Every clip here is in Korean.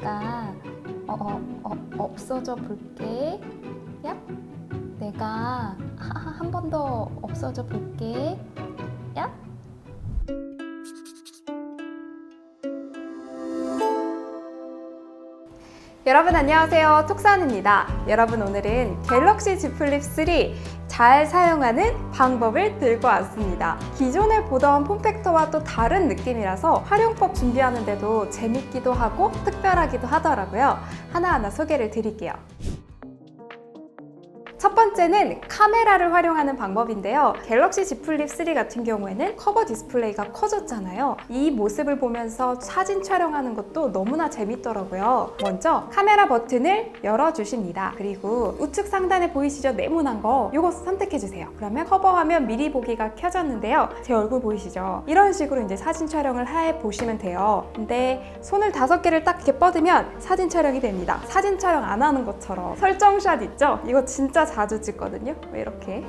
내가 어, 어, 어, 없어져 볼게. 야, 내가 한 번 더 없어져 볼게. 야. 여러분 안녕하세요. 톡산입니다. 여러분 오늘은 갤럭시 Z 플립 3 잘 사용하는 방법을 들고 왔습니다. 기존에 보던 폼팩터와 또 다른 느낌이라서 활용법 준비하는데도 재밌기도 하고 특별하기도 하더라고요. 하나하나 소개를 드릴게요. 첫 번째는 카메라를 활용하는 방법인데요. 갤럭시 Z 플립 3 같은 경우에는 커버 디스플레이가 커졌잖아요. 이 모습을 보면서 사진 촬영하는 것도 너무나 재밌더라고요. 먼저 카메라 버튼을 열어주십니다. 그리고 우측 상단에 보이시죠? 네모난 거 이거 선택해주세요. 그러면 커버 화면 미리 보기가 켜졌는데요. 제 얼굴 보이시죠? 이런 식으로 이제 사진 촬영을 해 보시면 돼요. 근데 손을 다섯 개를 딱 이렇게 뻗으면 사진 촬영이 됩니다. 사진 촬영 안 하는 것처럼 설정샷 있죠? 이거 진짜 자주 찍거든요. 이렇게.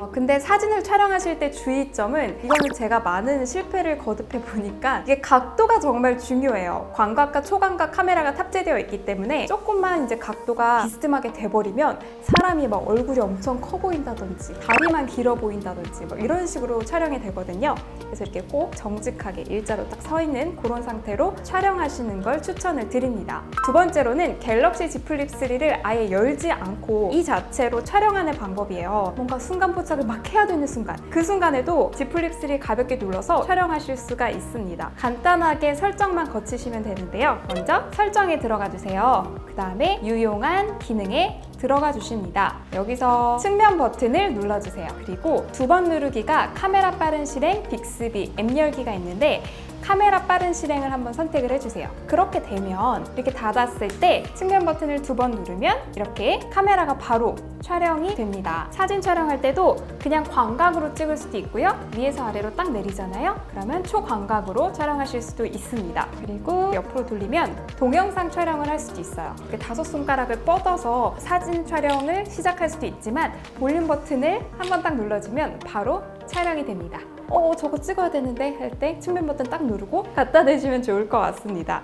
어, 근데 사진을 촬영하실 때 주의점은 이거는 제가 많은 실패를 거듭해 보니까 이게 각도가 정말 중요해요. 광각과 초광각 카메라가 탑재되어 있기 때문에 조금만 이제 각도가 비스듬하게 돼버리면 사람이 막 얼굴이 엄청 커 보인다든지 다리만 길어 보인다든지 뭐 이런 식으로 촬영이 되거든요. 그래서 이렇게 꼭 정직하게 일자로 딱 서 있는 그런 상태로 촬영하시는 걸 추천을 드립니다. 두 번째로는 갤럭시 Z 플립 3를 아예 열지 않고 이 자체로 촬영하는 방법이에요. 뭔가 순간 포착을 막 해야 되는 순간 그 순간에도 Z 플립 3 가볍게 눌러서 촬영하실 수가 있습니다. 간단하게 설정만 거치시면 되는데요. 먼저 설정에 들어가 주세요. 그 다음에 유용한 기능에 들어가 주십니다. 여기서 측면 버튼을 눌러주세요. 그리고 두 번 누르기가 카메라 빠른 실행, 빅스비, 앱 열기가 있는데 카메라 빠른 실행을 한번 선택을 해주세요. 그렇게 되면 이렇게 닫았을 때 측면 버튼을 두 번 누르면 이렇게 카메라가 바로 촬영이 됩니다. 사진 촬영할 때도 그냥 광각으로 찍을 수도 있고요. 위에서 아래로 딱 내리잖아요. 그러면 초광각으로 촬영하실 수도 있습니다. 그리고 옆으로 돌리면 동영상 촬영을 할 수도 있어요. 다섯 손가락을 뻗어서 사진 촬영을 시작할 수도 있지만 볼륨 버튼을 한번 딱 눌러주면 바로 촬영이 됩니다. 어, 저거 찍어야 되는데 할 때 측면 버튼 딱 누르고 갖다 대시면 좋을 것 같습니다.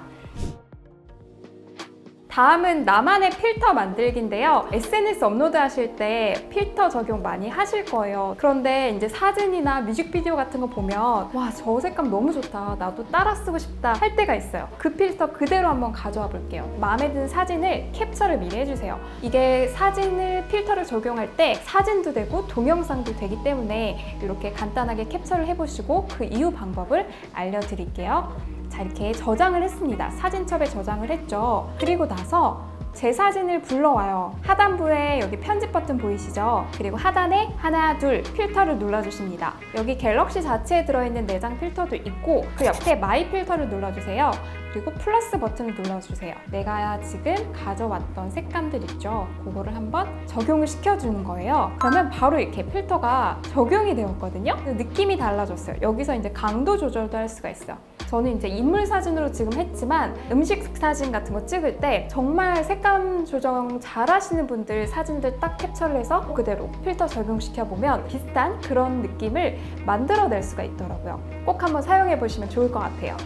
다음은 나만의 필터 만들기인데요. SNS 업로드 하실 때 필터 적용 많이 하실 거예요. 그런데 이제 사진이나 뮤직비디오 같은 거 보면 와, 저 색감 너무 좋다. 나도 따라 쓰고 싶다 할 때가 있어요. 그 필터 그대로 한번 가져와 볼게요. 마음에 드는 사진을 캡처를 미리 해주세요. 이게 사진을 필터를 적용할 때 사진도 되고 동영상도 되기 때문에 이렇게 간단하게 캡처를 해보시고 그 이후 방법을 알려드릴게요. 자 이렇게 저장을 했습니다. 사진첩에 저장을 했죠. 그리고 나서 제 사진을 불러와요. 하단부에 여기 편집 버튼 보이시죠? 그리고 하단에 하나, 둘 필터를 눌러주십니다. 여기 갤럭시 자체에 들어있는 내장 필터도 있고 그 옆에 마이 필터를 눌러주세요. 그리고 플러스 버튼을 눌러주세요. 내가 지금 가져왔던 색감들 있죠? 그거를 한번 적용을 시켜주는 거예요. 그러면 바로 이렇게 필터가 적용이 되었거든요. 느낌이 달라졌어요. 여기서 이제 강도 조절도 할 수가 있어요. 저는 이제 인물 사진으로 지금 했지만 음식 사진 같은 거 찍을 때 정말 색감 조정 잘 하시는 분들 사진들 딱 캡처를 해서 그대로 필터 적용시켜 보면 비슷한 그런 느낌을 만들어낼 수가 있더라고요. 꼭 한번 사용해 보시면 좋을 것 같아요.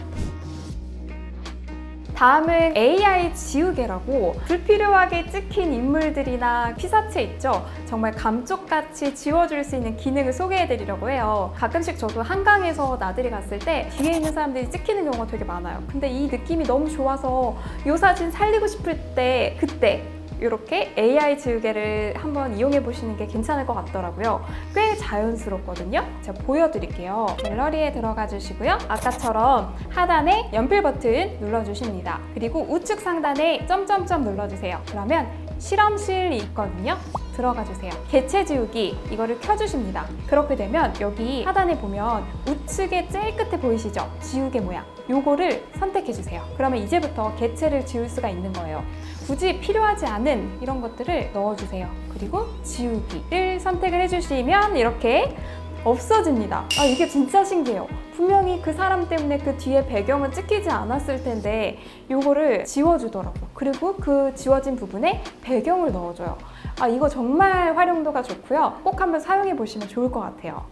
다음은 AI 지우개라고 불필요하게 찍힌 인물들이나 피사체 있죠? 정말 감쪽같이 지워줄 수 있는 기능을 소개해드리려고 해요. 가끔씩 저도 한강에서 나들이 갔을 때 뒤에 있는 사람들이 찍히는 경우가 되게 많아요. 근데 이 느낌이 너무 좋아서 이 사진 살리고 싶을 때 그때 이렇게 AI 지우개를 한번 이용해 보시는 게 괜찮을 것 같더라고요. 꽤 자연스럽거든요. 제가 보여드릴게요. 갤러리에 들어가 주시고요. 아까처럼 하단에 연필 버튼 눌러주십니다. 그리고 우측 상단에 점점점 눌러주세요. 그러면 실험실이 있거든요. 들어가 주세요. 개체 지우기 이거를 켜주십니다. 그렇게 되면 여기 하단에 보면 우측에 제일 끝에 보이시죠? 지우개 모양. 요거를 선택해 주세요. 그러면 이제부터 개체를 지울 수가 있는 거예요. 굳이 필요하지 않은 이런 것들을 넣어주세요. 그리고 지우기를 선택을 해주시면 이렇게 없어집니다. 아, 이게 진짜 신기해요. 분명히 그 사람 때문에 그 뒤에 배경은 찍히지 않았을 텐데 이거를 지워주더라고요. 그리고 그 지워진 부분에 배경을 넣어줘요. 아, 이거 정말 활용도가 좋고요. 꼭 한번 사용해 보시면 좋을 것 같아요.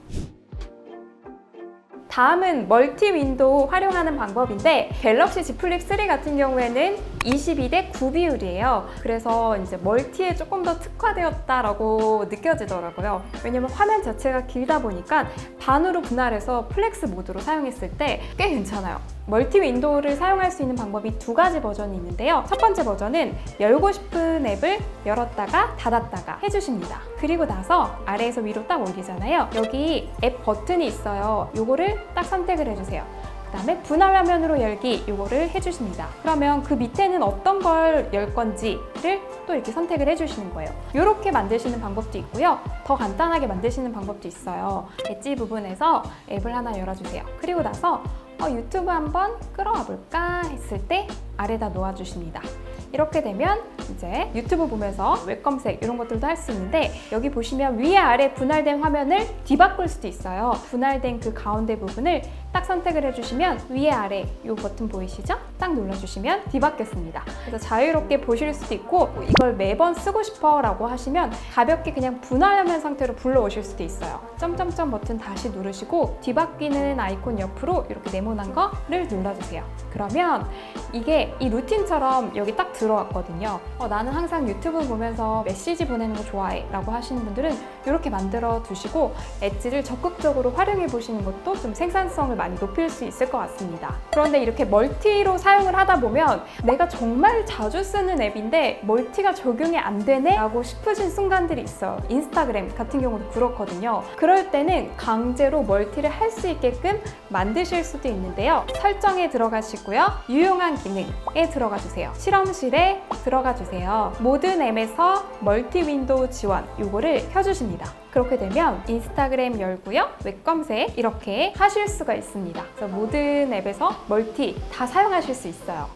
다음은 멀티 윈도우 활용하는 방법인데 갤럭시 Z 플립 3 같은 경우에는 22대 9 비율이에요. 그래서 이제 멀티에 조금 더 특화되었다라고 느껴지더라고요. 왜냐면 화면 자체가 길다 보니까 반으로 분할해서 플렉스 모드로 사용했을 때 꽤 괜찮아요. 멀티 윈도우를 사용할 수 있는 방법이 두 가지 버전이 있는데요. 첫 번째 버전은 열고 싶은 앱을 열었다가 닫았다가 해주십니다. 그리고 나서 아래에서 위로 딱 올리잖아요. 여기 앱 버튼이 있어요. 요거를 딱 선택을 해주세요. 그다음에 분할 화면으로 열기 요거를 해주십니다. 그러면 그 밑에는 어떤 걸 열 건지를 또 이렇게 선택을 해주시는 거예요. 이렇게 만드시는 방법도 있고요. 더 간단하게 만드시는 방법도 있어요. 엣지 부분에서 앱을 하나 열어주세요. 그리고 나서 어, 유튜브 한번 끌어와 볼까 했을 때 아래다 놓아주십니다. 이렇게 되면 이제 유튜브 보면서 웹 검색 이런 것들도 할 수 있는데 여기 보시면 위에 아래 분할된 화면을 뒤바꿀 수도 있어요. 분할된 그 가운데 부분을 딱 선택을 해주시면 위에 아래 이 버튼 보이시죠? 딱 눌러주시면 뒤바뀌었습니다. 그래서 자유롭게 보실 수도 있고 이걸 매번 쓰고 싶어 라고 하시면 가볍게 그냥 분할 화면 상태로 불러오실 수도 있어요. 점점점 버튼 다시 누르시고 뒤바뀌는 아이콘 옆으로 이렇게 네모 난 거를 눌러주세요. 그러면 이게 이 루틴처럼 여기 딱 들어왔거든요. 어, 나는 항상 유튜브 보면서 메시지 보내는 거 좋아해 라고 하시는 분들은 이렇게 만들어 두시고 엣지를 적극적으로 활용해 보시는 것도 좀 생산성을 많이 높일 수 있을 것 같습니다. 그런데 이렇게 멀티로 사용을 하다 보면 내가 정말 자주 쓰는 앱인데 멀티가 적용이 안 되네? 라고 싶으신 순간들이 있어요. 인스타그램 같은 경우도 그렇거든요. 그럴 때는 강제로 멀티를 할 수 있게끔 만드실 수도 있는 데요. 설정에 들어가시고요. 유용한 기능에 들어가 주세요. 실험실에 들어가 주세요. 모든 앱에서 멀티 윈도우 지원 요거를 켜주십니다. 그렇게 되면 인스타그램 열고요. 웹 검색 이렇게 하실 수가 있습니다. 그래서 모든 앱에서 멀티 다 사용하실 수 있어요.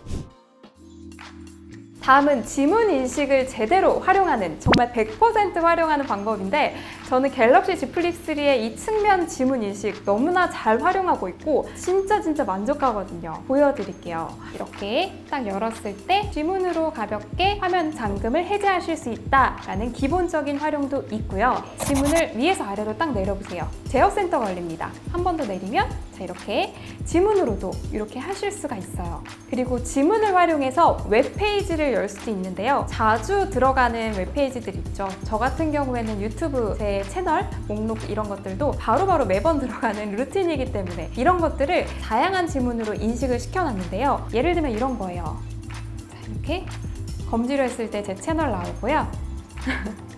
다음은 지문 인식을 제대로 활용하는 정말 100% 활용하는 방법인데 저는 갤럭시 Z 플립 3의 이 측면 지문 인식 너무나 잘 활용하고 있고 진짜 진짜 만족하거든요. 보여드릴게요. 이렇게 딱 열었을 때 지문으로 가볍게 화면 잠금을 해제하실 수 있다라는 기본적인 활용도 있고요. 지문을 위에서 아래로 딱 내려보세요. 제어 센터 걸립니다. 한 번 더 내리면 자 이렇게 지문으로도 이렇게 하실 수가 있어요. 그리고 지문을 활용해서 웹페이지를 열 수도 있는데요. 자주 들어가는 웹페이지들 있죠. 저 같은 경우에는 유튜브 제 채널 목록 이런 것들도 바로바로 매번 들어가는 루틴이기 때문에 이런 것들을 다양한 지문으로 인식을 시켜놨는데요. 예를 들면 이런 거예요. 자 이렇게 검지로 했을 때 제 채널 나오고요.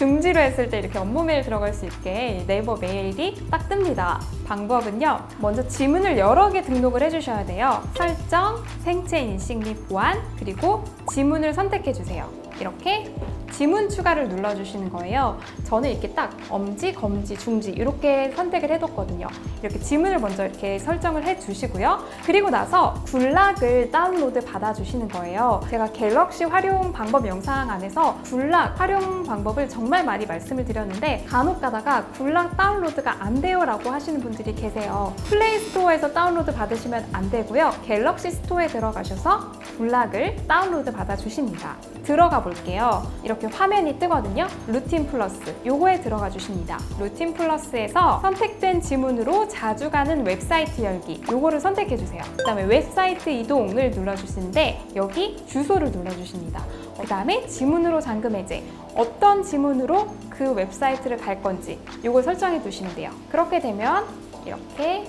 중지로 했을 때 이렇게 업무 메일 들어갈 수 있게 네이버 메일이 딱 뜹니다. 방법은요. 먼저 지문을 여러 개 등록을 해주셔야 돼요. 설정, 생체 인식 및 보안, 그리고 지문을 선택해 주세요. 이렇게 지문 추가를 눌러주시는 거예요. 저는 이렇게 딱 엄지, 검지, 중지 이렇게 선택을 해뒀거든요. 이렇게 지문을 먼저 이렇게 설정을 해주시고요. 그리고 나서 굴락을 다운로드 받아주시는 거예요. 제가 갤럭시 활용 방법 영상 안에서 굴락 활용 방법을 정말 많이 말씀을 드렸는데 간혹 가다가 굴락 다운로드가 안 돼요 라고 하시는 분들이 계세요. 플레이 스토어에서 다운로드 받으시면 안 되고요. 갤럭시 스토어에 들어가셔서 굴락을 다운로드 받아주십니다. 들어가 볼게요. 이렇게 화면이 뜨거든요. 루틴 플러스 요거에 들어가 주십니다. 루틴 플러스에서 선택된 지문으로 자주 가는 웹사이트 열기 요거를 선택해 주세요. 그다음에 웹사이트 이동을 눌러 주시는데 여기 주소를 눌러 주십니다. 그다음에 지문으로 잠금 해제 어떤 지문으로 그 웹사이트를 갈 건지 요걸 설정해 두시면 돼요. 그렇게 되면 이렇게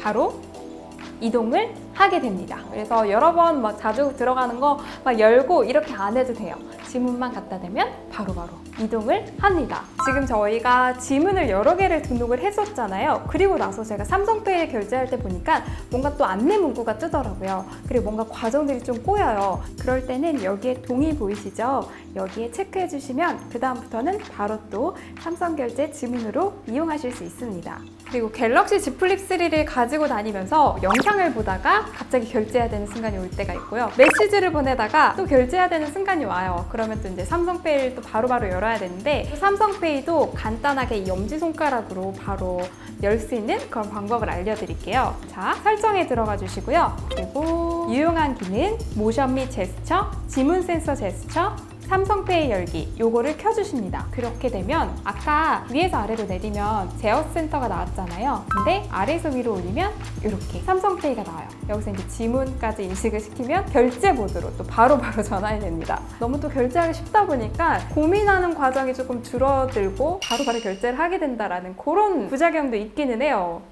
바로 이동을 하게 됩니다. 그래서 여러 번 막 자주 들어가는 거 막 열고 이렇게 안 해도 돼요. 지문만 갖다 대면 바로 바로 이동을 합니다. 지금 저희가 지문을 여러 개를 등록을 했었잖아요. 그리고 나서 제가 삼성페이에 결제할 때 보니까 뭔가 또 안내 문구가 뜨더라고요. 그리고 뭔가 과정들이 좀 꼬여요. 그럴 때는 여기에 동의 보이시죠? 여기에 체크해 주시면 그다음부터는 바로 또 삼성 결제 지문으로 이용하실 수 있습니다. 그리고 갤럭시 Z 플립 3를 가지고 다니면서 영상을 보다가 갑자기 결제해야 되는 순간이 올 때가 있고요. 메시지를 보내다가 또 결제해야 되는 순간이 와요. 그러면 또 이제 삼성페이를 또 바로바로 열어야 되는데 삼성페이도 간단하게 이 엄지손가락으로 바로 열 수 있는 그런 방법을 알려드릴게요. 자, 설정에 들어가 주시고요. 그리고 유용한 기능, 모션 및 제스처, 지문 센서 제스처, 삼성페이 열기 요거를 켜주십니다. 그렇게 되면 아까 위에서 아래로 내리면 제어 센터가 나왔잖아요. 근데 아래에서 위로 올리면 이렇게 삼성페이가 나와요. 여기서 이제 지문까지 인식을 시키면 결제 모드로 또 바로바로 전환이 됩니다. 너무 또 결제하기 쉽다 보니까 고민하는 과정이 조금 줄어들고 바로바로 결제를 하게 된다라는 그런 부작용도 있기는 해요.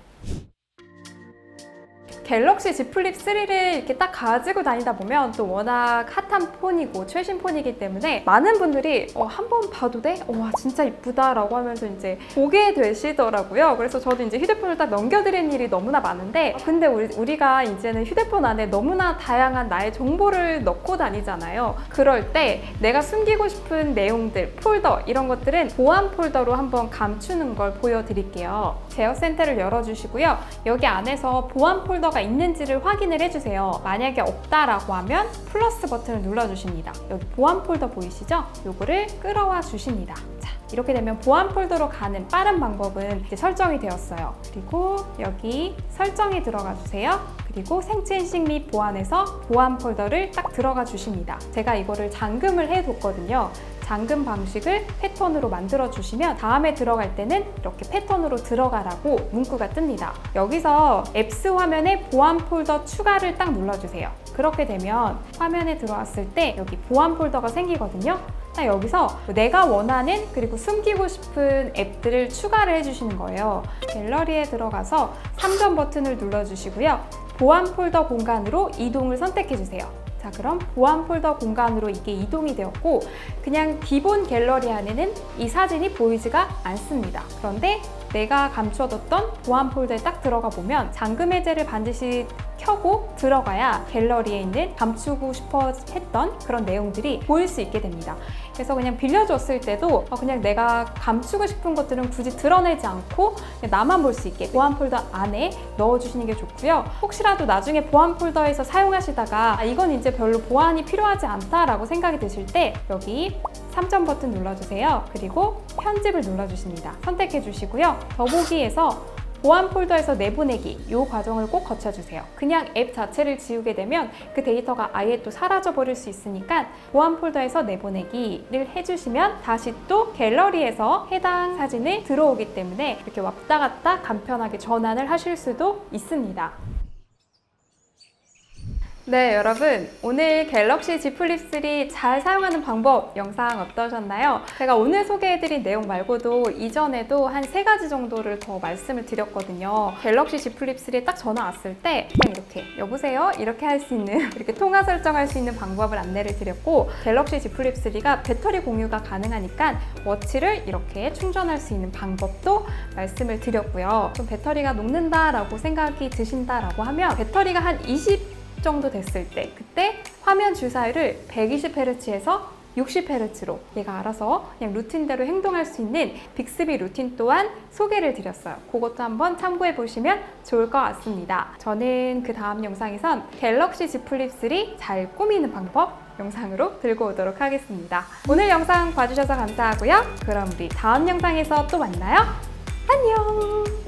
갤럭시 Z 플립 3를 이렇게 딱 가지고 다니다 보면 또 워낙 핫한 폰이고 최신 폰이기 때문에 많은 분들이 어, 한 번 봐도 돼? 어, 와 진짜 이쁘다라고 하면서 이제 보게 되시더라고요. 그래서 저도 이제 휴대폰을 딱 넘겨드리는 일이 너무나 많은데 근데 우리, 우리가 이제는 휴대폰 안에 너무나 다양한 나의 정보를 넣고 다니잖아요. 그럴 때 내가 숨기고 싶은 내용들, 폴더 이런 것들은 보안 폴더로 한번 감추는 걸 보여드릴게요. 제어 센터를 열어주시고요. 여기 안에서 보안 폴더 가 있는지를 확인을 해주세요. 만약에 없다라고 하면 플러스 버튼을 눌러주십니다. 여기 보안 폴더 보이시죠? 요거를 끌어와 주십니다. 자, 이렇게 되면 보안 폴더로 가는 빠른 방법은 이제 설정이 되었어요. 그리고 여기 설정에 들어가 주세요. 그리고 생체 인식 및 보안에서 보안 폴더를 딱 들어가 주십니다. 제가 이거를 잠금을 해뒀거든요. 잠금 방식을 패턴으로 만들어 주시면 다음에 들어갈 때는 이렇게 패턴으로 들어가라고 문구가 뜹니다. 여기서 앱스 화면에 보안 폴더 추가를 딱 눌러주세요. 그렇게 되면 화면에 들어왔을 때 여기 보안 폴더가 생기거든요. 딱 여기서 내가 원하는 그리고 숨기고 싶은 앱들을 추가를 해주시는 거예요. 갤러리에 들어가서 3점 버튼을 눌러주시고요. 보안 폴더 공간으로 이동을 선택해 주세요. 자, 그럼 보안 폴더 공간으로 이게 이동이 되었고 그냥 기본 갤러리 안에는 이 사진이 보이지가 않습니다. 그런데 내가 감추어뒀던 보안 폴더에 딱 들어가 보면 잠금 해제를 반드시 켜고 들어가야 갤러리에 있는 감추고 싶어 했던 그런 내용들이 보일 수 있게 됩니다. 그래서 그냥 빌려줬을 때도 어, 그냥 내가 감추고 싶은 것들은 굳이 드러내지 않고 나만 볼 수 있게 보안 폴더 안에 넣어주시는 게 좋고요. 혹시라도 나중에 보안 폴더에서 사용하시다가 아, 이건 이제 별로 보안이 필요하지 않다라고 생각이 드실 때 여기 3점 버튼 눌러주세요. 그리고 편집을 눌러주십니다. 선택해 주시고요. 더보기에서 보안 폴더에서 내보내기 이 과정을 꼭 거쳐주세요. 그냥 앱 자체를 지우게 되면 그 데이터가 아예 또 사라져 버릴 수 있으니까 보안 폴더에서 내보내기를 해주시면 다시 또 갤러리에서 해당 사진을 들어오기 때문에 이렇게 왔다 갔다 간편하게 전환을 하실 수도 있습니다. 네, 여러분. 오늘 갤럭시 Z 플립 3 잘 사용하는 방법 영상 어떠셨나요? 제가 오늘 소개해드린 내용 말고도 이전에도 한 세 가지 정도를 더 말씀을 드렸거든요. 갤럭시 Z 플립 3에 딱 전화 왔을 때 그냥 이렇게 여보세요? 이렇게 할 수 있는 이렇게 통화 설정할 수 있는 방법을 안내를 드렸고 갤럭시 Z 플립 3가 배터리 공유가 가능하니까 워치를 이렇게 충전할 수 있는 방법도 말씀을 드렸고요. 좀 배터리가 녹는다라고 생각이 드신다라고 하면 배터리가 한 20 정도 됐을 때 그때 화면 주사위를 120Hz에서 60Hz로 얘가 알아서 그냥 루틴대로 행동할 수 있는 빅스비 루틴 또한 소개를 드렸어요. 그것도 한번 참고해 보시면 좋을 것 같습니다. 저는 그 다음 영상에선 갤럭시 Z 플립 3 잘 꾸미는 방법 영상으로 들고 오도록 하겠습니다. 오늘 영상 봐주셔서 감사하고요. 그럼 우리 다음 영상에서 또 만나요. 안녕!